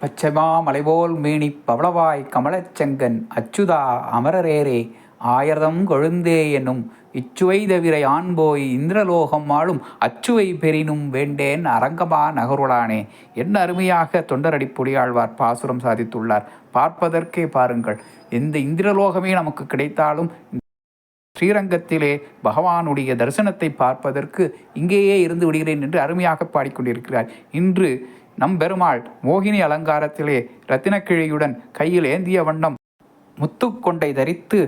பச்சைமா மலைபோல் மேனி பவளவாய் கமலச்செங்கன் அச்சுதா அமரரேரே ஆயிரதம் கொழுந்தே என்னும் இச்சுவை தவிர ஆண்போய் இந்திரலோகம் ஆளும் அச்சுவை பெறினும் வேண்டேன் அரங்கமா நகருளானே. என்ன அருமையாக தொண்டரடிப்புடியாழ்வார் பாசுரம் சாதித்துள்ளார். பார்ப்பதற்கே பாருங்கள். எந்த இந்திரலோகமே நமக்கு கிடைத்தாலும் ஸ்ரீரங்கத்திலே பகவானுடைய தரிசனத்தை பார்ப்பதற்கு இங்கேயே இருந்து விடுகிறேன் என்று அருமையாக பாடிக்கொண்டிருக்கிறார் இன்று நம் பெருமாள் மோகினி அலங்காரத்திலே ரத்தினக்கிழியுடன் கையில் ஏந்திய வண்ணம் முத்துக்கொண்டை தரித்து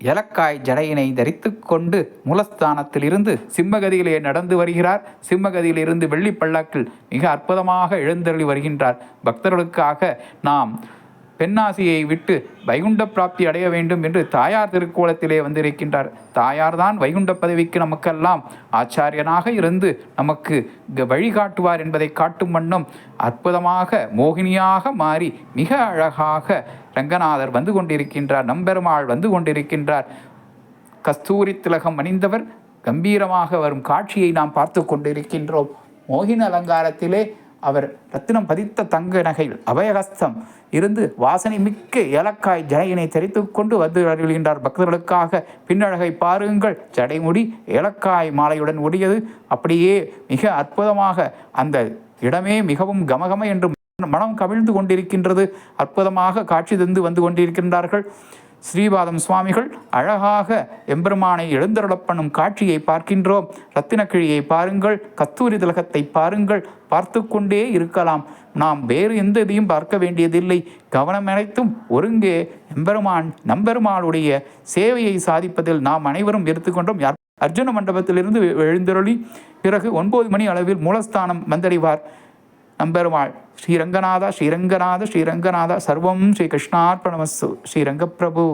எலக்காய் ஜடையினை தரித்து கொண்டு மூலஸ்தானத்திலிருந்து சிம்மகதியிலே நடந்து வருகிறார். சிம்மகதியிலிருந்து வெள்ளி பல்லாக்கில் மிக அற்புதமாக எழுந்தருளி வருகின்றார். பக்தர்களுக்காக நாம் பெண்ணாசியை விட்டு வைகுண்ட பிராப்தி அடைய வேண்டும் என்று தாயார் திருக்கோலத்திலே வந்திருக்கின்றார். தாயார்தான் வைகுண்ட பதவிக்கு நமக்கெல்லாம் ஆச்சாரியனாக இருந்து நமக்கு க- வழிகாட்டுவார் என்பதை காட்டும் வண்ணம் அற்புதமாக மோகினியாக மாறி மிக அழகாக ரங்கநாதர் வந்து கொண்டிருக்கின்றார். நம்பெருமாள் வந்து கொண்டிருக்கின்றார். கஸ்தூரி திலகம் அணிந்தவர். கம்பீரமாக வரும் காட்சியை நாம் பார்த்து கொண்டிருக்கின்றோம். மோகின அலங்காரத்திலே அவர் ரத்தினம் பதித்த தங்க நகையில் அபயகஸ்தம் இருந்து வாசனை மிக்க ஏலக்காய் ஜடையினை தெரித்து கொண்டு வந்து வருகின்றார் பக்தர்களுக்காக பின்னழகை பாருங்கள். ஜடைமுடி ஏலக்காய் மாலையுடன் உடையது அப்படியே மிக அற்புதமாக அந்த இடமே மிகவும் கமகம என்று மனம் கவிழ்ந்து கொண்டிருக்கின்றது. அற்புதமாக காட்சி தந்து வந்து கொண்டிருக்கின்றார்கள். ஸ்ரீபாதம் சுவாமிகள் அழகாக எம்பெருமானை எழுந்தருளப்பண்ணும் காட்சியை பார்க்கின்றோம். ரத்தினக்கிழியை பாருங்கள் கத்தூரி திலகத்தை பாருங்கள் பார்த்து கொண்டே இருக்கலாம். நாம் வேறு எந்த இதையும் பார்க்க வேண்டியதில்லை. கவனம் அனைத்தும் ஒருங்கே. எம்பெருமான் நம்பெருமானுடைய சேவையை சாதிப்பதில் நாம் அனைவரும் எடுத்துக்கொண்டோம். யார் அர்ஜுன மண்டபத்திலிருந்து எழுந்தருளி பிறகு ஒன்பது மணி அளவில் மூலஸ்தானம் வந்தடைவார். நம்பெருமாள். ஸ்ரீரங்கநாதா ஸ்ரீரங்கநாத ஸ்ரீரங்கநாதா சர்வம் ஸ்ரீ கிருஷ்ணார்ப்பணமஸ்து ஸ்ரீரங்கப்பிரபு.